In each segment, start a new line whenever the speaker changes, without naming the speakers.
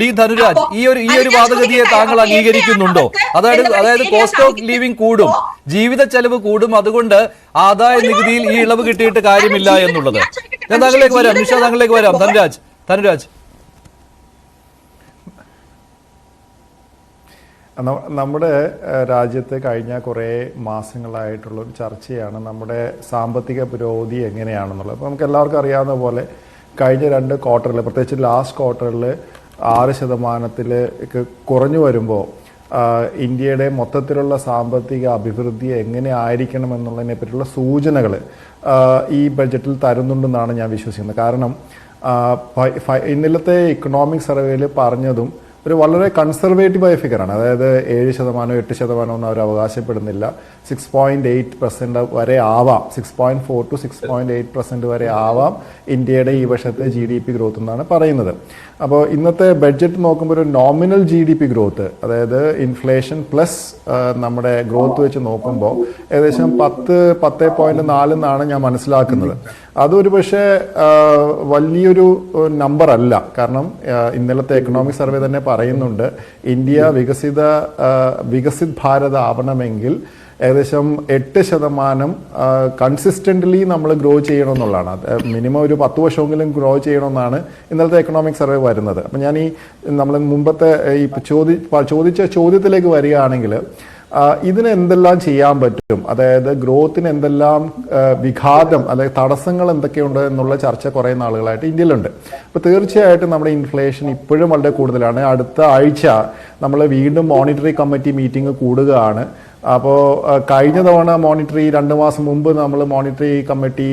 D Dhanuraj ഈ ഒരു ഈ ഒരു വാദഗതിയെ താങ്കൾ അംഗീകരിക്കുന്നുണ്ടോ? അതായത് അതായത് കോസ്റ്റ് ഓഫ് ലിവിംഗ് കൂടും ജീവിത ചെലവ് കൂടും അതുകൊണ്ട് ആദായ നികുതിയിൽ ഈ ഇളവ് കിട്ടിയിട്ട് കാര്യമില്ല എന്നുള്ളത്. ഞാൻ താങ്കളിലേക്ക് വരാം നിഷ താങ്കളിലേക്ക് വരാം. ധനുരാജ് ധനുരാജ്.
നമ്മുടെ രാജ്യത്ത് കഴിഞ്ഞ കുറേ മാസങ്ങളായിട്ടുള്ള ഒരു ചർച്ചയാണ് നമ്മുടെ സാമ്പത്തിക പുരോഗതി എങ്ങനെയാണെന്നുള്ളത്. അപ്പോൾ നമുക്ക് എല്ലാവർക്കും അറിയാവുന്ന പോലെ കഴിഞ്ഞ രണ്ട് ക്വാർട്ടറിൽ പ്രത്യേകിച്ച് ലാസ്റ്റ് ക്വാർട്ടറിൽ ആറ് ശതമാനത്തിൽ കുറഞ്ഞു വരുമ്പോൾ ഇന്ത്യയുടെ മൊത്തത്തിലുള്ള സാമ്പത്തിക അഭിവൃദ്ധി എങ്ങനെ ആയിരിക്കണം എന്നുള്ളതിനെ പറ്റിയുള്ള സൂചനകൾ ഈ ബഡ്ജറ്റിൽ തരുന്നുണ്ടെന്നാണ് ഞാൻ വിശ്വസിക്കുന്നത്. കാരണം ഇന്നലത്തെ ഇക്കണോമിക് സർവേയിൽ പറഞ്ഞതും ഒരു വളരെ കൺസർവേറ്റീവായ ഫിഗറാണ് അതായത് ഏഴ് ശതമാനം എട്ട് ശതമാനം ഒന്നും അവർ അവകാശപ്പെടുന്നില്ല. സിക്സ് പോയിന്റ് എയ്റ്റ് പെർസെന്റ് വരെ ആവാം. Six point four two six point eight percent വരെ ആവാം ഇന്ത്യയുടെ ഈ വർഷത്തെ ജി ഡി പി ഗ്രോത്ത് എന്നാണ് പറയുന്നത്. അപ്പോൾ ഇന്നത്തെ ബഡ്ജറ്റ് നോക്കുമ്പോൾ ഒരു nominal G D P growth അതായത് ഇൻഫ്ലേഷൻ പ്ലസ് നമ്മുടെ ഗ്രോത്ത് വെച്ച് നോക്കുമ്പോൾ ഏകദേശം പത്ത് പത്ത് പോയിന്റ് നാല് എന്നാണ് ഞാൻ മനസ്സിലാക്കുന്നത്. അതൊരു പക്ഷേ വലിയൊരു നമ്പർ അല്ല. കാരണം ഇന്നലത്തെ എക്കണോമിക് സർവേ തന്നെ പറയുന്നുണ്ട് ഇന്ത്യ വികസിത വികസിത് ഭാരത് ആവണമെങ്കിൽ ഏകദേശം എട്ട് ശതമാനം കൺസിസ്റ്റന്റ്ലി നമ്മൾ ഗ്രോ ചെയ്യണമെന്നുള്ളതാണ്. അത് മിനിമം ഒരു പത്ത് വർഷമെങ്കിലും ഗ്രോ ചെയ്യണമെന്നാണ് ഇന്നലത്തെ എക്കണോമിക് സർവേ വരുന്നത്. അപ്പം ഞാൻ ഈ നമ്മൾ മുമ്പത്തെ ഈ ചോദി ചോദിച്ച ചോദ്യത്തിലേക്ക് വരികയാണെങ്കിൽ ഇതിന് എന്തെല്ലാം ചെയ്യാൻ പറ്റും? അതായത് ഗ്രോത്തിന് എന്തെല്ലാം വിഘാതം അല്ലെങ്കിൽ തടസ്സങ്ങൾ എന്തൊക്കെയുണ്ട് എന്നുള്ള ചർച്ച കുറേ നാളുകളായിട്ട് ഇന്ത്യയിലുണ്ട്. അപ്പോൾ തീർച്ചയായിട്ടും നമ്മുടെ ഇൻഫ്ലേഷൻ ഇപ്പോഴും വളരെ കൂടുതലാണ്. അടുത്ത ആഴ്ച നമ്മൾ വീണ്ടും മോണിറ്ററി കമ്മിറ്റി മീറ്റിംഗ് കൂടുകയാണ്. അപ്പോൾ കഴിഞ്ഞ തവണ മോണിറ്ററി രണ്ട് മാസം മുമ്പ് നമ്മൾ മോണിറ്ററി കമ്മിറ്റി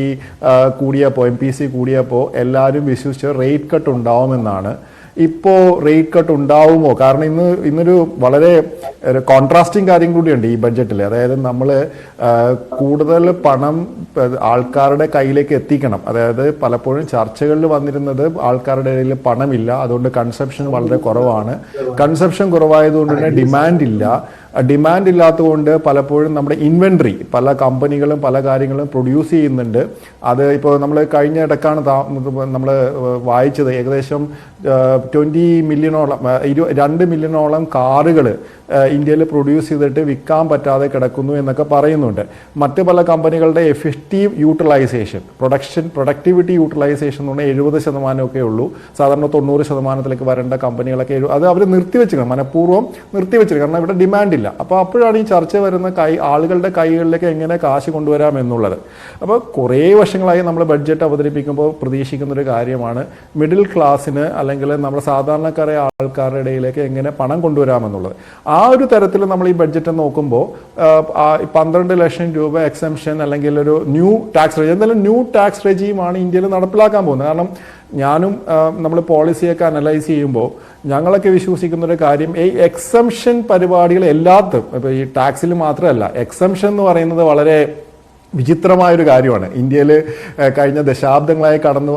കൂടിയപ്പോൾ എം പി സി കൂടിയപ്പോൾ എല്ലാവരും വിശ്വസിച്ച് റേറ്റ് കട്ട് ഉണ്ടാവുമെന്നാണ്. ഇപ്പോൾ റേറ്റ് കട്ട് ഉണ്ടാവുമോ? കാരണം ഇന്ന് ഇന്നൊരു വളരെ കോൺട്രാസ്റ്റിംഗ് കാര്യം കൂടിയുണ്ട് ഈ ബഡ്ജറ്റിൽ അതായത് നമ്മൾ കൂടുതൽ പണം ആൾക്കാരുടെ കയ്യിലേക്ക് എത്തിക്കണം. അതായത് പലപ്പോഴും ചർച്ചകളിൽ വന്നിരുന്നത് ആൾക്കാരുടെ ഇടയിൽ പണമില്ല. അതുകൊണ്ട് കൺസെപ്ഷൻ വളരെ കുറവാണ്. കൺസപ്ഷൻ കുറവായതുകൊണ്ട് തന്നെ ഡിമാൻഡ് ഇല്ല. ഡിമാൻഡ് ഇല്ലാത്തതുകൊണ്ട് പലപ്പോഴും നമ്മുടെ ഇൻവെൻട്രി പല കമ്പനികളും പല കാര്യങ്ങളും പ്രൊഡ്യൂസ് ചെയ്യുന്നുണ്ട്. അത് ഇപ്പോൾ നമ്മൾ കഴിഞ്ഞ ഇടക്കാണ് നമ്മൾ വായിച്ചത്. ഏകദേശം ട്വന്റി മില്യണോളം ഇരു രണ്ട് മില്യണോളം കാറുകൾ ഇന്ത്യയിൽ പ്രൊഡ്യൂസ് ചെയ്തിട്ട് വിൽക്കാൻ പറ്റാതെ കിടക്കുന്നു എന്നൊക്കെ പറയുന്നുണ്ട്. മറ്റ് പല കമ്പനികളുടെ effective utilization production productivity utilization എന്ന് പറഞ്ഞാൽ എഴുപത് ശതമാനമൊക്കെ ഉള്ളൂ. സാധാരണ തൊണ്ണൂറ് ശതമാനത്തിലേക്ക് വരേണ്ട കമ്പനികളൊക്കെ അത് അവർ നിർത്തിവെച്ചിരിക്കണം മനഃപൂർവം നിർത്തിവെച്ചിരിക്കണം കാരണം ഇവിടെ ഡിമാൻഡ് ഇല്ല. അപ്പോൾ അപ്പോഴാണ് ഈ ചർച്ച വരുന്ന കൈ ആളുകളുടെ കൈകളിലേക്ക് എങ്ങനെ കാശ് കൊണ്ടുവരാം എന്നുള്ളത്. അപ്പോൾ കുറേ വർഷങ്ങളായി നമ്മൾ ബഡ്ജറ്റ് അവതരിപ്പിക്കുമ്പോൾ പ്രതീക്ഷിക്കുന്ന ഒരു കാര്യമാണ് മിഡിൽ ക്ലാസ്സിന് അല്ലെങ്കിൽ നമ്മുടെ സാധാരണക്കാരായ ആൾക്കാരുടെ ഇടയിലേക്ക് എങ്ങനെ പണം കൊണ്ടുവരാമെന്നുള്ളത്. ആ ഒരു തരത്തിൽ നമ്മൾ ഈ ബഡ്ജറ്റ് നോക്കുമ്പോൾ പന്ത്രണ്ട് ലക്ഷം രൂപ എക്സംഷൻ അല്ലെങ്കിൽ ഒരു ന്യൂ ടാക്സ് റെജീം എന്തായാലും ന്യൂ ടാക്സ് റെജീമാണ് ഇന്ത്യയിൽ നടപ്പിലാക്കാൻ പോകുന്നത്. കാരണം ഞാനും നമ്മൾ പോളിസിയൊക്കെ അനലൈസ് ചെയ്യുമ്പോൾ ഞങ്ങളൊക്കെ വിശ്വസിക്കുന്ന ഒരു കാര്യം ഈ എക്സംഷൻ പരിപാടികൾ എല്ലാത്തും ഇപ്പോൾ ഈ ടാക്സിൽ മാത്രമല്ല എക്സംഷൻ എന്ന് പറയുന്നത് വളരെ വിചിത്രമായൊരു കാര്യമാണ്. ഇന്ത്യയിൽ കഴിഞ്ഞ ദശാബ്ദങ്ങളായി കടന്നു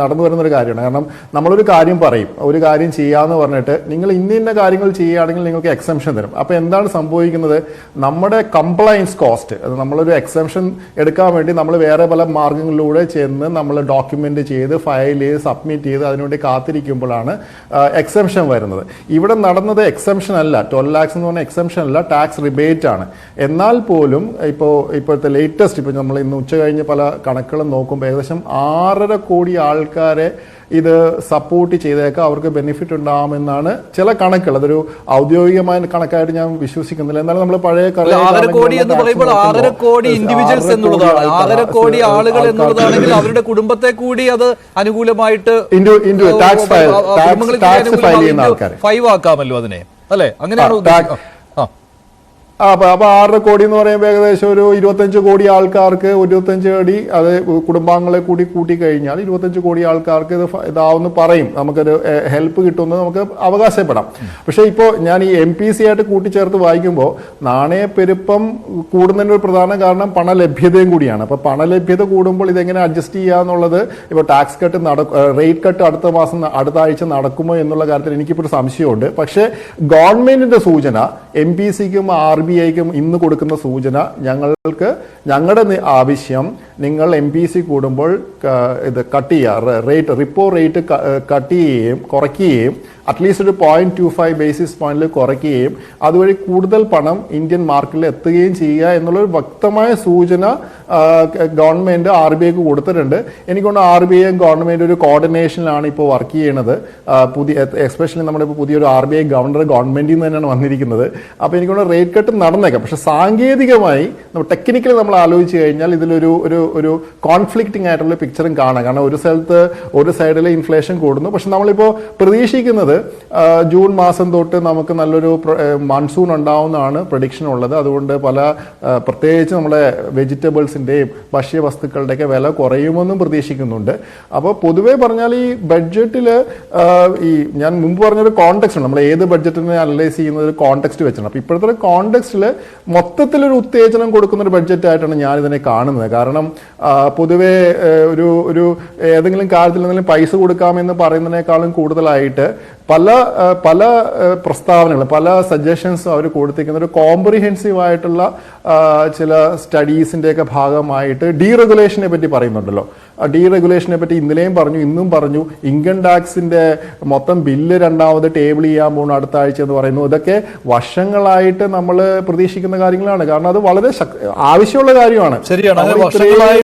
നടന്നു വരുന്നൊരു കാര്യമാണ്. കാരണം നമ്മളൊരു കാര്യം പറയും. ഒരു കാര്യം ചെയ്യാമെന്ന് പറഞ്ഞിട്ട് നിങ്ങൾ ഇന്ന ഇന്ന കാര്യങ്ങൾ ചെയ്യുകയാണെങ്കിൽ നിങ്ങൾക്ക് എക്സംഷൻ തരും. അപ്പോൾ എന്താണ് സംഭവിക്കുന്നത്? നമ്മുടെ കംപ്ലയൻസ് കോസ്റ്റ് നമ്മളൊരു എക്സംഷൻ എടുക്കാൻ വേണ്ടി നമ്മൾ വേറെ പല മാർഗങ്ങളിലൂടെ ചെന്ന് നമ്മൾ ഡോക്യുമെന്റ് ചെയ്ത് ഫയൽ ചെയ്ത് സബ്മിറ്റ് ചെയ്ത് അതിനുവേണ്ടി കാത്തിരിക്കുമ്പോഴാണ് എക്സംഷൻ വരുന്നത്. ഇവിടെ നടന്നത് എക്സംഷൻ അല്ല. ട്വൽവ് ലാക്സ് എന്ന് പറഞ്ഞ എക്സംഷൻ അല്ല. ടാക്സ് റിബേറ്റ് ആണ്. എന്നാൽ പോലും ഇപ്പോൾ ഇപ്പോഴത്തെ ലേറ്റസ്റ്റ് ഇപ്പോൾ നമ്മൾ ഇന്ന് ഉച്ച കഴിഞ്ഞ് പല കണക്കുകളും നോക്കുമ്പോൾ ഏകദേശം ആറര കോടി ആൾക്കാരെ ഇത് സപ്പോർട്ട് ചെയ്തേക്കാം അവർക്ക് ബെനിഫിറ്റ് ഉണ്ടാകുമെന്നാണ് ചില കണക്കുകൾ. അതൊരു ഔദ്യോഗികമായ കണക്കായിട്ട് ഞാൻ വിശ്വസിക്കുന്നില്ല. എന്നാലും നമ്മൾ പഴയ
ആറര കോടി എന്ന് പറയുമ്പോൾ ആറര കോടി ഇൻഡിവിജ്വൽസ് എന്നുള്ളതാണ്. ആറര കോടി ആളുകൾ എന്നുള്ളതാണെങ്കിൽ അവരുടെ കുടുംബത്തെ കൂടി അത് അനുകൂലമായിട്ട്. ഫൈവ് ആക്കാമല്ലോ അതിനെ. അല്ലെ? അങ്ങനെയാണ്
ആ,
ഉദ്ദേശിക്കുന്നത്. ആ
ആ, അപ്പൊ അപ്പൊ ആറര കോടി എന്ന് പറയുമ്പോൾ ഏകദേശം ഒരു ഇരുപത്തഞ്ച് കോടി ആൾക്കാർക്ക് ഇരുപത്തഞ്ച് കോടി അത് കുടുംബാംഗങ്ങളെ കൂടി കൂട്ടി കഴിഞ്ഞാൽ ഇരുപത്തഞ്ച് കോടി ആൾക്കാർക്ക് ഇത് ഫ- പറയും. നമുക്കൊരു ഹെൽപ്പ് കിട്ടുമെന്ന് നമുക്ക് അവകാശപ്പെടാം. പക്ഷേ ഇപ്പോൾ ഞാൻ ഈ എം പി സി ആയിട്ട് കൂട്ടിച്ചേർത്ത് വായിക്കുമ്പോൾ നാണയപ്പെരുപ്പം കൂടുന്നതിന് ഒരു പ്രധാന കാരണം പണലഭ്യതയും കൂടിയാണ്. അപ്പോൾ പണലഭ്യത കൂടുമ്പോൾ ഇതെങ്ങനെ അഡ്ജസ്റ്റ് ചെയ്യുക എന്നുള്ളത് ഇപ്പോൾ ടാക്സ് കട്ട് നട റേറ്റ് കട്ട് അടുത്ത മാസം അടുത്ത ആഴ്ച നടക്കുമോ എന്നുള്ള കാര്യത്തിൽ എനിക്കിപ്പോൾ ഒരു സംശയമുണ്ട്. പക്ഷേ ഗവൺമെന്റിന്റെ സൂചന എം പി സിക്കും ആർ ബി ഐക്ക് ഇന്ന് കൊടുക്കുന്ന സൂചന ഞങ്ങൾക്ക് ഞങ്ങളുടെ ആവശ്യം നിങ്ങൾ എം പി സി കൂടുമ്പോൾ ഇത് കട്ട് ചെയ്യുക. റേറ്റ് റിപ്പോ റേറ്റ് കട്ട് ചെയ്യുകയും കുറയ്ക്കുകയും അറ്റ്ലീസ്റ്റ് ഒരു പോയിന്റ് ടു ഫൈവ് ബേസിസ് പോയിന്റിൽ കുറയ്ക്കുകയും അതുവഴി കൂടുതൽ പണം ഇന്ത്യൻ മാർക്കറ്റിൽ എത്തുകയും ചെയ്യുക എന്നുള്ളൊരു വ്യക്തമായ സൂചന ഗവൺമെന്റ് ആർ ബി ഐക്ക് കൊടുത്തിട്ടുണ്ട്. എനിക്കൊണ്ട് ആർ ബി ഐയും ഗവൺമെന്റ് ഒരു കോർഡിനേഷനിലാണ് ഇപ്പോൾ വർക്ക് ചെയ്യണത്. പുതിയ എസ്പെഷ്യലി നമ്മുടെ ഇപ്പോൾ പുതിയൊരു ആർ ബി ഐ ഗവർണർ ഗവൺമെന്റിൽ നിന്ന് തന്നെയാണ് വന്നിരിക്കുന്നത്. അപ്പോൾ എനിക്കൊണ്ട് റേറ്റ് കട്ട് നടന്നേക്കാം. പക്ഷെ സാങ്കേതികമായി നമ്മൾ ടെക്നിക്കലി നമ്മൾ ആലോചിച്ച് കഴിഞ്ഞാൽ ഇതിലൊരു ഒരു ഒരു കോൺഫ്ലിക്റ്റിംഗ് ആയിട്ടുള്ള പിക്ചറും കാണാം. കാരണം ഒരു സ്ഥലത്ത് ഒരു സൈഡിൽ ഇൻഫ്ലേഷൻ കൂടുന്നു. പക്ഷെ നമ്മളിപ്പോൾ പ്രതീക്ഷിക്കുന്നത് ജൂൺ മാസം തൊട്ട് നമുക്ക് നല്ലൊരു മൺസൂൺ ഉണ്ടാവുന്നതാണ് പ്രഡിക്ഷൻ ഉള്ളത്. അതുകൊണ്ട് പല പ്രത്യേകിച്ച് നമ്മുടെ വെജിറ്റബിൾസിന്റെയും ഭക്ഷ്യവസ്തുക്കളുടെയൊക്കെ വില കുറയുമെന്നും പ്രതീക്ഷിക്കുന്നുണ്ട്. അപ്പോൾ പൊതുവേ പറഞ്ഞാൽ ഈ ബഡ്ജറ്റിൽ ഈ ഞാൻ മുമ്പ് പറഞ്ഞൊരു കോണ്ടെക്സ്റ്റ് ഉണ്ട്. നമ്മൾ ഏത് ബഡ്ജറ്റിനെ അനലൈസ് ചെയ്യുന്ന ഒരു കോണ്ടെക്സ്റ്റ് വെച്ചാണ്. അപ്പോൾ ഇപ്പോഴത്തെ കോണ്ടെക്സ്റ്റിൽ മൊത്തത്തിലൊരു ഉത്തേജനം കൊടുക്കുന്ന ഒരു ബഡ്ജറ്റായിട്ടാണ് ഞാൻ ഇതിനെ കാണുന്നത്. കാരണം പൊതുവേ ഒരു ഒരു ഏതെങ്കിലും കാര്യത്തിൽ എന്തെങ്കിലും പൈസ കൊടുക്കാമെന്ന് പറയുന്നതിനേക്കാളും കൂടുതലായിട്ട് പല പല പ്രസ്താവനകൾ പല സജഷൻസും അവർ കൊടുത്തിരിക്കുന്ന ഒരു കോംപ്രിഹെൻസീവ് ആയിട്ടുള്ള ചില സ്റ്റഡീസിന്റെയൊക്കെ ഭാഗമായിട്ട് ഡീറെഗുലേഷനെ പറ്റി പറയുന്നുണ്ടല്ലോ. ഡീറെഗുലേഷനെ പറ്റി ഇന്നലെയും പറഞ്ഞു ഇന്നും പറഞ്ഞു. ഇൻകം ടാക്സിന്റെ മൊത്തം ബില്ല് രണ്ടാമത് ടേബിൾ ചെയ്യാൻ പോകുന്നു അടുത്ത ആഴ്ച എന്ന് പറയുന്നു. ഇതൊക്കെ വർഷങ്ങളായിട്ട് നമ്മൾ പ്രതീക്ഷിക്കുന്ന കാര്യങ്ങളാണ്. കാരണം അത് വളരെ ആവശ്യമുള്ള കാര്യമാണ്.
ശരിയാണ്.